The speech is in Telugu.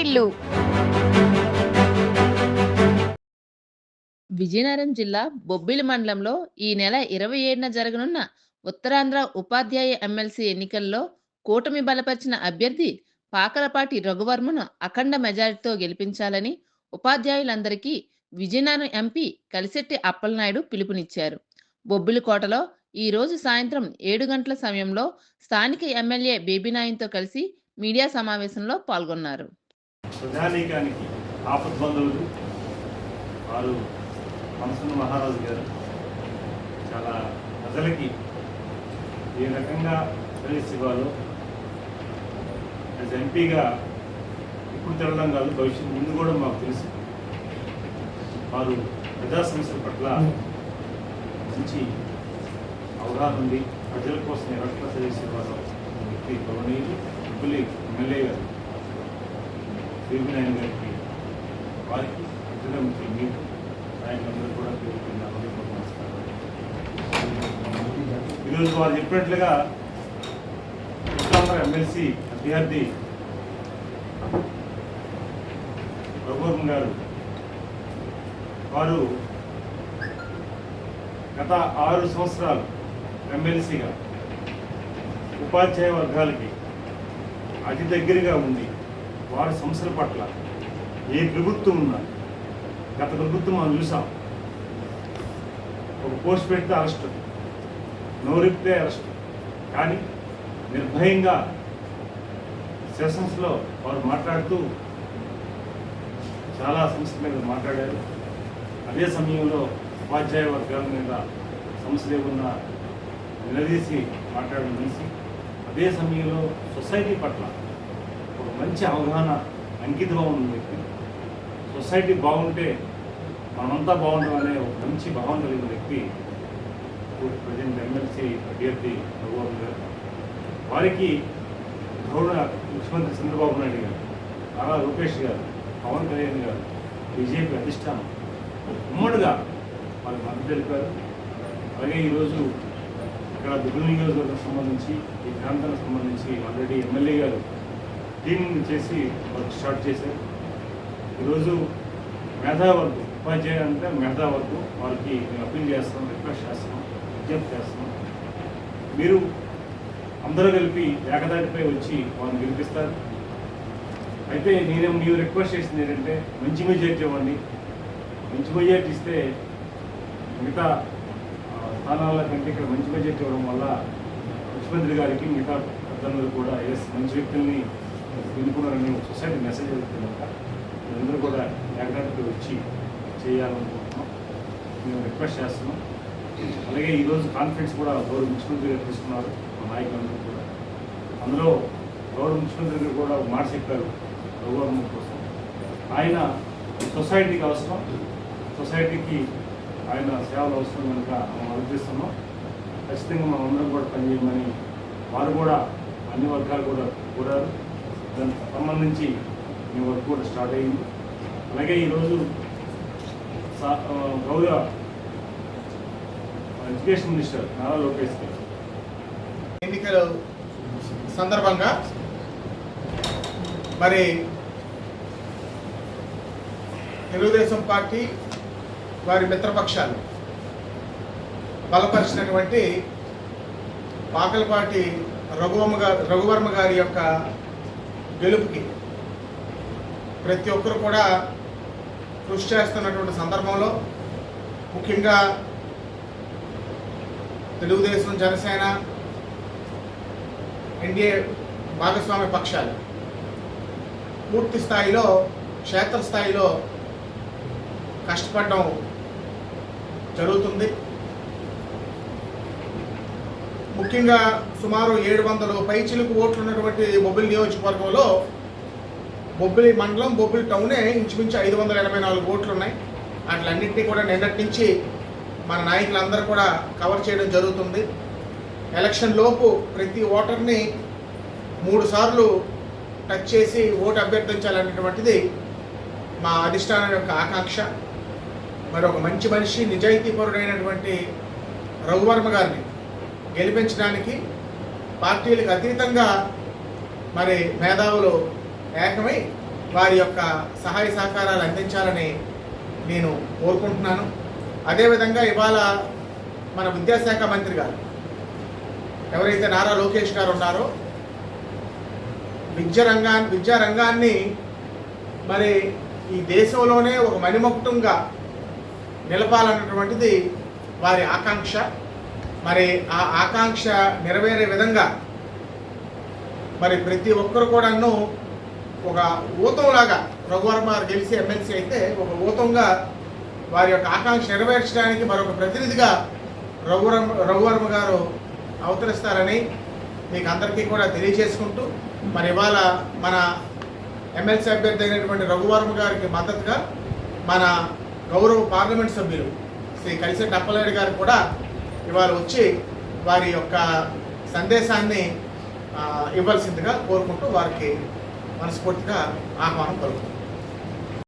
వాటిల్లు విజయనగరం జిల్లా బొబ్బిలి మండలంలో ఈ నెల ఇరవై ఏడున జరగనున్న ఉత్తరాంధ్ర ఉపాధ్యాయ ఎమ్మెల్సీ ఎన్నికల్లో కూటమి బలపరిచిన అభ్యర్థి పాకలపాటి రఘువర్మను అఖండ మెజారిటీతో గెలిపించాలని ఉపాధ్యాయులందరికీ విజయనగరం ఎంపీ కలిశెట్టి అప్పలనాయుడు పిలుపునిచ్చారు. బొబ్బిలికోటలో ఈ రోజు సాయంత్రం ఏడు గంటల సమయంలో స్థానిక ఎమ్మెల్యే బేబీనాయన్తో కలిసి మీడియా సమావేశంలో పాల్గొన్నారు. ప్రజానీకానికి ఆపద్బంధువులు వారు మనసున్న మహారాజు గారు చాలా ప్రజలకి ఏ రకంగా సర్వీస్ ఇవ్వాలో యాజ్ ఎంపీగా ఇప్పుడు తిరగడం కాదు భవిష్యత్తు ముందు కూడా మాకు తెలుసు. వారు ప్రజా సమస్యల పట్ల మంచి అవగాహన ఉంది. ప్రజల కోసం ఏ సర్వీస్ ఇవ్వాలో వ్యక్తి గౌరవనీయులు ఎమ్మెల్యే గారు. నాయన గారికి వారికి ముఖ్యమంత్రి మీకు నాయకులందరూ కూడా పేరుకున్న ఈరోజు వారు చెప్పినట్లుగా ఉత్తరాంధ్ర ఎమ్మెల్సీ అభ్యర్థి రఘువర్మ గారు వారు గత ఆరు సంవత్సరాలు ఎమ్మెల్సీగా ఉపాధ్యాయ వర్గాలకి అతి దగ్గరగా ఉంది వారి సమస్యల పట్ల ఏ ప్రభుత్వం ఉన్నా గత ప్రభుత్వం మనం చూసాం. ఒక పోస్ట్ పెడితే అరెస్ట్ నోరిపితే అరెస్ట్. కానీ నిర్భయంగా సెషన్స్లో వారు మాట్లాడుతూ చాలా సమస్యల మీద మాట్లాడారు. అదే సమయంలో ఉపాధ్యాయ వర్గాల మీద సమస్యలు ఏమన్నా నిలదీసి మాట్లాడడం మనిషి. అదే సమయంలో సొసైటీ పట్ల మంచి అవగాహన అంకిత భావం ఉన్న వ్యక్తి. సొసైటీ బాగుంటే మనమంతా బాగుంటాం అనే ఒక మంచి భావన కలిగిన వ్యక్తి ఇప్పుడు ప్రజెంట్ ఎమ్మెల్సీ అభ్యర్థి రఘుబాబు గారు. వారికి గౌరవ ముఖ్యమంత్రి చంద్రబాబు నాయుడు గారు నారా రూపేష్ గారు పవన్ కళ్యాణ్ గారు బీజేపీ అధిష్టానం ఉమ్మడిగా వాళ్ళు మద్దతు తెలిపారు. అలాగే ఈరోజు ఇక్కడ దుర్గ నియోజకవర్గం సంబంధించి ఈ ప్రాంతానికి సంబంధించి ఆల్రెడీ ఎమ్మెల్యే గారు టీమింగ్ చేసి వర్క్ స్టార్ట్ చేశారు. ఈరోజు మేధావర్గం ఉపాధ్యాయులు అంటే మేధావర్గం వాళ్ళకి మేము అప్పీల్ చేస్తాం రిక్వెస్ట్ చేస్తాం విజ్ఞప్తి చేస్తాం మీరు అందరూ కలిపి ఏకదాటిపై వచ్చి వాళ్ళని గెలిపిస్తారు. అయితే నేనేం నీవు రిక్వెస్ట్ చేసింది ఏంటంటే మంచి మెజార్టీ ఇవ్వండి. మంచి మెజార్టీ ఇస్తే మిగతా స్థానాల కంటే ఇక్కడ మంచి మెజార్టీ ఇవ్వడం వల్ల ముఖ్యమంత్రి గారికి మిగతా పెద్దలందరూ కూడా ఎస్ మంచి వ్యక్తుల్ని దీన్ని కూడా నేను సొసైటీ మెసేజ్ వెళ్తున్నాక అందరూ కూడా ఏకదాటిపై వచ్చి చేయాలనుకుంటున్నాం. మేము రిక్వెస్ట్ చేస్తున్నాం. అలాగే ఈరోజు కాన్ఫరెన్స్ కూడా గౌరవ ముఖ్యమంత్రి గారు తీసుకున్నారు మా నాయకులందరూ కూడా. అందులో గౌరవ ముఖ్యమంత్రి గారు కూడా మాట చెప్పారు గౌరవం కోసం. ఆయన సొసైటీకి అవసరం. సొసైటీకి ఆయన సేవలు అవసరం కనుక మనం అనిపిస్తున్నాం ఖచ్చితంగా మనం అందరం కూడా పనిచేయమని వారు కూడా అన్ని వర్గాలు కూడా కోరారు. దానికి సంబంధించి మీ వర్క్ కూడా స్టార్ట్ అయింది. అలాగే ఈరోజు సా- గౌరవ ఎడ్యుకేషన్ మినిస్టర్ నారా లోకేష్ గారు. ఎన్నికల సందర్భంగా మరి తెలుగుదేశం పార్టీ వారి మిత్రపక్షాలు బలపరిచినటువంటి పాకలపాటి రఘువర్మ గారు రఘువర్మ గారి యొక్క గెలుపుకి. ప్రతి ఒక్కరు కూడా కృషి చేస్తున్నటువంటి సందర్భంలో ముఖ్యంగా తెలుగుదేశం జనసేన ఎన్డీఏ భాగస్వామ్య పక్షాలు పూర్తి స్థాయిలో క్షేత్రస్థాయిలో కష్టపడడం జరుగుతుంది. ముఖ్యంగా సుమారు ఏడు వందలు పైచిలుకు ఓట్లు ఉన్నటువంటి బొబ్బిలి నియోజకవర్గంలో బొబ్బిలి మండలం బొబ్బిలి టౌనే ఇంచుమించు ఐదు వందల ఎనభై నాలుగు ఓట్లు ఉన్నాయి వాటిలన్నింటినీ కూడా నిన్నటి నుంచి మన నాయకులందరూ కూడా కవర్ చేయడం జరుగుతుంది. ఎలక్షన్ లోపు ప్రతి ఓటర్ని మూడు సార్లు టచ్ చేసి ఓటు అభ్యర్థించాలనేటువంటిది మా అధిష్టానం యొక్క ఆకాంక్ష. మరి ఒక మంచి మనిషి నిజాయితీపరుడైనటువంటి రఘువర్మ గారిని గెలిపించడానికి పార్టీలకు అతీతంగా మరి మేధావులు ఏకమై వారి యొక్క సహాయ సహకారాలు అందించాలని నేను కోరుకుంటున్నాను. అదేవిధంగా ఇవాళ మన విద్యాశాఖ మంత్రి గారు ఎవరైతే నారా లోకేష్ గారు ఉన్నారో విద్య రంగాన్ని విద్యా రంగాన్ని మరి ఈ దేశంలోనే ఒక మణిమకుటంగా నిలపాలన్నటువంటిది వారి ఆకాంక్ష. మరి ఆ ఆకాంక్ష నెరవేరే విధంగా మరి ప్రతి ఒక్కరు కూడాను ఒక ఊతంలాగా రఘువర్మ గెలిచి ఎమ్మెల్సీ అయితే ఒక ఊతంగా వారి యొక్క ఆకాంక్ష నెరవేర్చడానికి మరొక ప్రతినిధిగా రఘువర్మ రఘువర్మ గారు అవతరిస్తారని మీకు అందరికీ కూడా తెలియజేసుకుంటూ మరి ఇవాళ మన ఎమ్మెల్సీ అభ్యర్థి అయినటువంటి రఘువర్మ గారికి మద్దతుగా మన గౌరవ పార్లమెంట్ సభ్యులు శ్రీ కలిసెట్టి అప్పలనాయుడు గారు కూడా ఇవాళ వచ్చి వారి యొక్క సందేశాన్ని ఇవ్వాల్సిందిగా కోరుకుంటూ వారికి మనస్ఫూర్తిగా ఆహ్వానం కలుగుతుంది